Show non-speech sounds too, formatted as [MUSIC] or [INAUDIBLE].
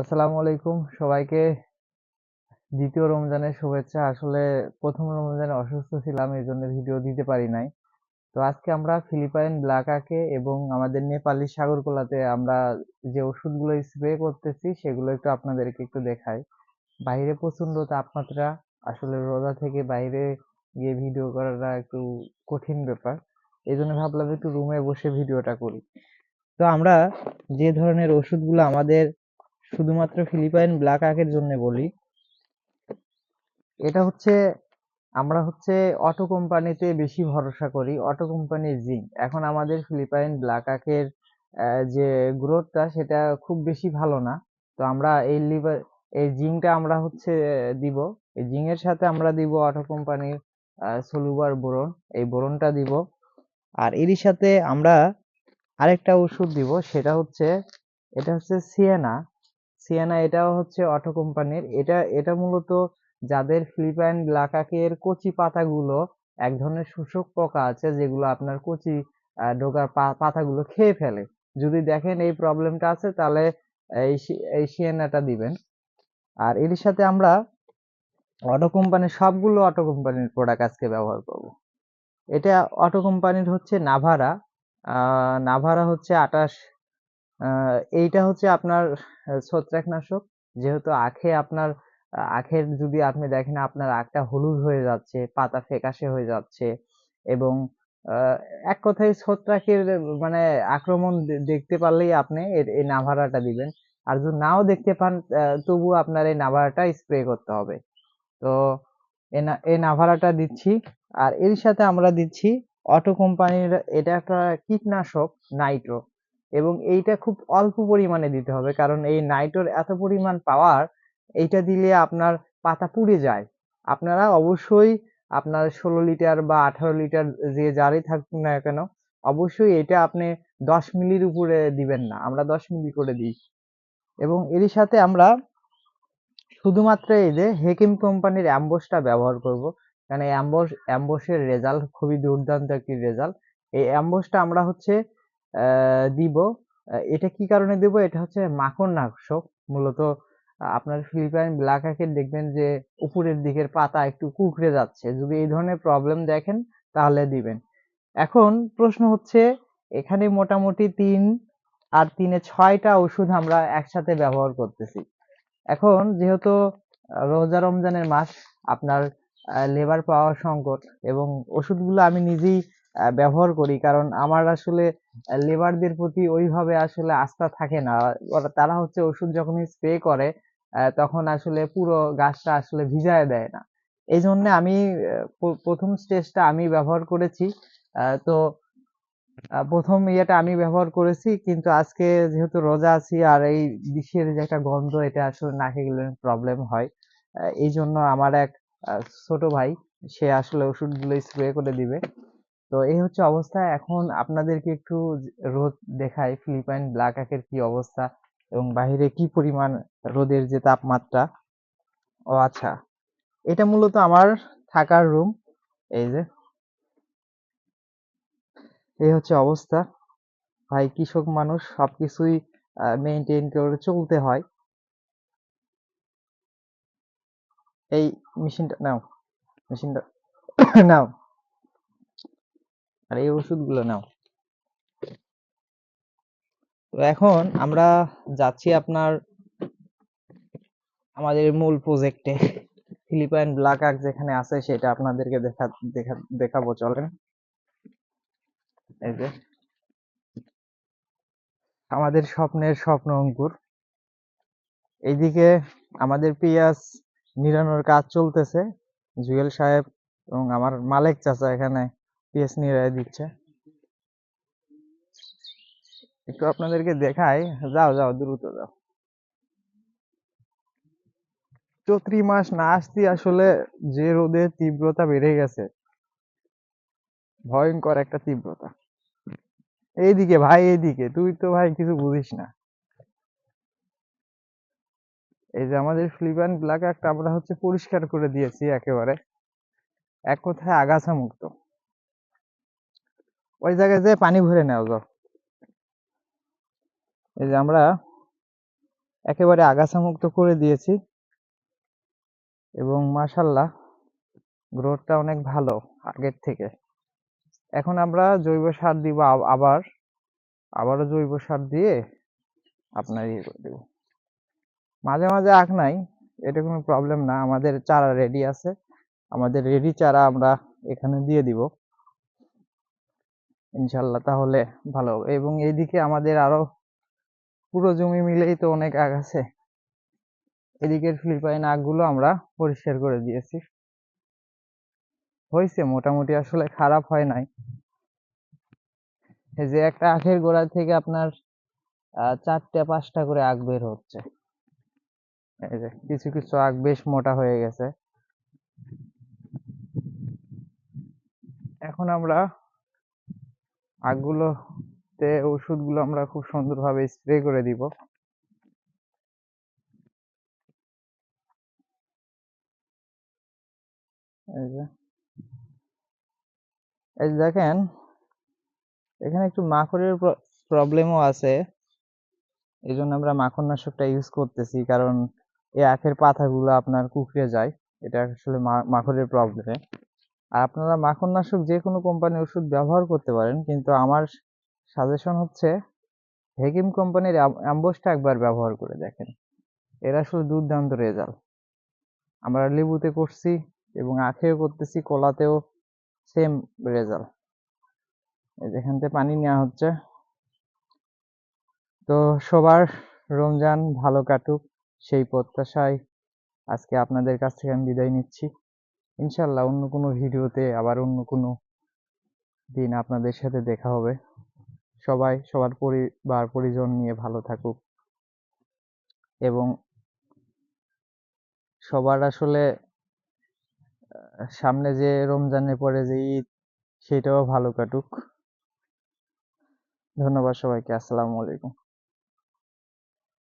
আসসালামু আলাইকুম সবাইকে। দ্বিতীয় রমজানের শুভেচ্ছা। আসলে প্রথম রমজানে অসুস্থ ছিলাম এই জন্য ভিডিও দিতে পারি নাই। তো আজকে আমরা ফিলিপাইন ব্ল্যাক আকে এবং আমাদের নেপালি সাগরকলাতে আমরা যে ওষুধগুলো স্প্রে করতেছি, সেগুলো একটু আপনাদেরকে একটু দেখাই। বাইরে প্রচণ্ড তাপমাত্রা, আসলে রোজা থেকে বাইরে গিয়ে ভিডিও করাটা একটু কঠিন ব্যাপার। এই জন্য ভাবলাম একটু রুমে বসে ভিডিওটা করি। তো আমরা যে ধরনের ওষুধগুলো আমাদের শুধুমাত্র ফিলিপাইন ব্ল্যাক আকের জন্য বলি। এটা হচ্ছে, আমরা হচ্ছে অটো কোম্পানিতে বেশি ভরসা করি অটো কোম্পানির জিঙ্ক এখন আমাদের ফিলিপাইন ব্ল্যাক আকের যে গ্রোথটা সেটা খুব বেশি ভালো না। তো আমরা এই লিভার এই জিঙ্কটা আমরা হচ্ছে দিব। এই জিঙ্কের সাথে আমরা দিব অটো কোম্পানির সলুবার বোরন। এই বোরনটা দিব। আর এরই সাথে আমরা আরেকটা ওষুধ দিব, সেটা হচ্ছে, এটা হচ্ছে সিয়েনা সিয়েনা এটাও হচ্ছে অটো কোম্পানির। এটা এটা মূলত যাদের ফিলিপাইন ব্ল্যাকাকের কচি পাতাগুলো এক ধরনের শোষক পোকা আছে যেগুলো আপনার কচি ডোকার পা- পাতাগুলো খেয়ে ফেলে। যদি দেখেন এই প্রবলেমটা আছে তাহলে এই সিয়েনাটা দিবেন। আর এর সাথে আমরা অটো কোম্পানির সবগুলো অটো কোম্পানির প্রোডাক্ট আজকে ব্যবহার করব। এটা অটো কোম্পানির হচ্ছে নাভারা। আহ, নাভারা হচ্ছে আটাশ এইটা হচ্ছে আপনার ছত্রাকনাশক। যেহেতু আখে আপনার আখের যদি আপনি দেখেন আপনার আখটা হলুদ হয়ে যাচ্ছে, পাতা ফ্যাকাশে হয়ে যাচ্ছে এবং এক কথায় ছত্রাকের মানে আক্রমণ দেখতে পারলেই আপনি এই নাভারাটা দিবেন। আর যদি নাও দেখতে পান তবুও আপনার এই নাভারাটা স্প্রে করতে হবে। তো এই নাভারাটা দিচ্ছি। আর এর সাথে আমরা দিচ্ছি অটো কোম্পানির, এটা একটা কীটনাশক, নাইট্রো। এবং এইটা খুব অল্প পরিমাণে দিতে হবে। কারণ এই নাইট্রোর এত পরিমাণ পাওয়ার, এইটা দিলে আপনার পাতা পুড়ে যায়। আপনারা অবশ্যই আপনার ষোলো লিটার বা আঠারো লিটার যে জারই থাকুক না কেন, অবশ্যই এটা আপনি দশ মিলির উপরে দিবেন না। আমরা দশ মিলি করে দিই। এবং এরই সাথে আমরা শুধুমাত্র এই যে হেকিম কোম্পানির অ্যাম্বোসটা ব্যবহার করব। কারণ এই অ্যাম্বোস, অ্যাম্বোসের রেজাল্ট খুবই দুর্দান্ত একটি রেজাল্ট এই অ্যাম্বোসটা আমরা হচ্ছে দিব। এটা কি কারণে দিব? এটা হচ্ছে মাখন নাশক। মূলত আপনার ফিলিপাইন ব্ল্যাক আকের দেখবেন যে উপরের দিকের পাতা একটু কুকড়ে যাচ্ছে। যদি এই ধরনের প্রবলেম দেখেন, তাহলে দিবেন। এখন প্রশ্ন হচ্ছে, এখানে মোটামুটি তিন আর তিনে ছয়টা ওষুধ আমরা একসাথে ব্যবহার করতেছি। এখন যেহেতু রোজা রমজানের মাস, আপনার লেবার পাওয়ার সংকট এবং ওষুধগুলো আমি নিজেই ব্যবহার করি। কারণ আমার আসলে লেবারদের প্রতি ওইভাবে আসলে আস্থা থাকে না। তারা হচ্ছে ওষুধ যখন স্প্রে করে তখন আসলে পুরো গাছটা আসলে ভিজায় দেয় না। এই জন্য আমি প্রথম স্টেজটা আমি ব্যবহার করেছি। তো প্রথম ইয়েটা আমি ব্যবহার করেছি। কিন্তু আজকে যেহেতু রোজা আছি আর এই বিষের যে একটা গন্ধ, এটা আসলে নাকে গেলে প্রবলেম হয়। এই জন্য আমার এক ছোট ভাই, সে আসলে ওষুধগুলো স্প্রে করে দিবে। তো এই হচ্ছে অবস্থা। এখন আপনাদেরকে একটু রোদ দেখাই ফিলিপাইন ব্ল্যাক আকের কি অবস্থা এবং বাইরে কি পরিমাণ রোদের যে তাপমাত্রা। ও আচ্ছা এটা মূলত আমার থাকার রুম এই যে। এই হচ্ছে অবস্থা। ভাই কৃষক মানুষ, সবকিছুই মেনটেন করে চলতে হয়। এই মেশিনটা নাও মেশিনটা [COUGHS] নাও। আর এই ওষুধগুলো নাও। তো এখন আমরা যাচ্ছি আপনার আমাদের মূল প্রজেক্টে ফিলিপাইন ব্ল্যাক আর্ক যেখানে আছে সেটা আপনাদেরকে দেখা দেখা, দেখাবো, চলেন। এই যে, আমাদের স্বপ্নের স্বপ্ন অঙ্কুর। এইদিকে আমাদের পেঁয়াজ নিরানোর কাজ চলতেছে, জুয়েল সাহেব এবং আমার মালিক চাচা এখানে পেঁয়াজ নিরাই দিচ্ছে। একটু আপনাদেরকে দেখাই। যাও যাও, দ্রুত যাও। চৈত্রি মাস না আসতে আসলে যে রোদের তীব্রতা বেড়ে গেছে, ভয়ঙ্কর একটা তীব্রতা। এইদিকে ভাই, এইদিকে, তুই তো ভাই কিছু বুঝিস না। এই যে আমাদের ফ্লিপান ব্ল্যাক একটা আমরা হচ্ছে পরিষ্কার করে দিয়েছি একেবারে। এক কথায় আগাছা মুক্ত। ওই জায়গায় যে পানি ভরে নেওয়া যাও এই যে আমরা একেবারে আগাছা মুক্ত করে দিয়েছি। এবং মাশাল্লাহ, গ্রোথটা অনেক ভালো আগের থেকে। এখন আমরা জৈব সার দিব আবার, আবারও জৈব সার দিয়ে আপনার ইয়ে করে দেবো। মাঝে মাঝে আখ নাই, এটা কোনো প্রবলেম না। আমাদের চারা রেডি আছে। আমাদের রেডি চারা আমরা এখানে দিয়ে দিব। ইনশাল্লাহ তাহলে ভালো হবে। এবং এইদিকে আমাদের আরও পুরো জমি মিলেই তো অনেক আগ আছে। এদিকের ফিলিপাইন আখগুলো আমরা পরিষ্কার করে দিয়েছি। হয়েছে, মোটামুটি আসলে খারাপ হয় নাই। এই যে একটা আখের গোড়া থেকে আপনার চারটে, পাঁচটা করে আখ বের হচ্ছে। এই যে কিছু কিছু আখ বেশ মোটা হয়ে গেছে। এখন আমরা আখগুলোতে ওষুধগুলো আমরা খুব সুন্দরভাবে স্প্রে করে দিব। এই যে। দেখেন, এখানে একটু মাকড়ের প্রবলেমও আছে। এই জন্য আমরা মাকড়নাশকটা ইউজ করতেছি, কারণ এই আখের পাতাগুলো আপনার কুকড়ে যায়। এটা আসলে মাকড়ের প্রবলেমে আর আপনারা মাকড়নাশক যে কোনো কোম্পানির ওষুধ ব্যবহার করতে পারেন, কিন্তু আমার সাজেশন হচ্ছে হেকিম কোম্পানির অ্যাম্বোসটা একবার ব্যবহার করে দেখেন। এরা আসলে দুর্দান্ত রেজাল্ট আমরা লেবুতে করছি এবং আখেও করতেছি, কলাতেও সেম রেজাল্ট যেখান থেকে পানি নেওয়া হচ্ছে। তো সবার রমজান ভালো কাটুক, সেই প্রত্যাশায় আজকে আপনাদের কাছ থেকে আমি বিদায় নিচ্ছি। ইনশাল্লাহ অন্য কোনো ভিডিওতে আবার অন্য কোনো দিন আপনাদের সাথে দেখা হবে। সবাই, সবার পরিবার, পরিজন নিয়ে ভালো থাকুক। এবং সবার আসলে সামনে যে রমজানের পরে যে ঈদ, সেটাও ভালো কাটুক। ধন্যবাদ সবাইকে। আসসালামু আলাইকুম।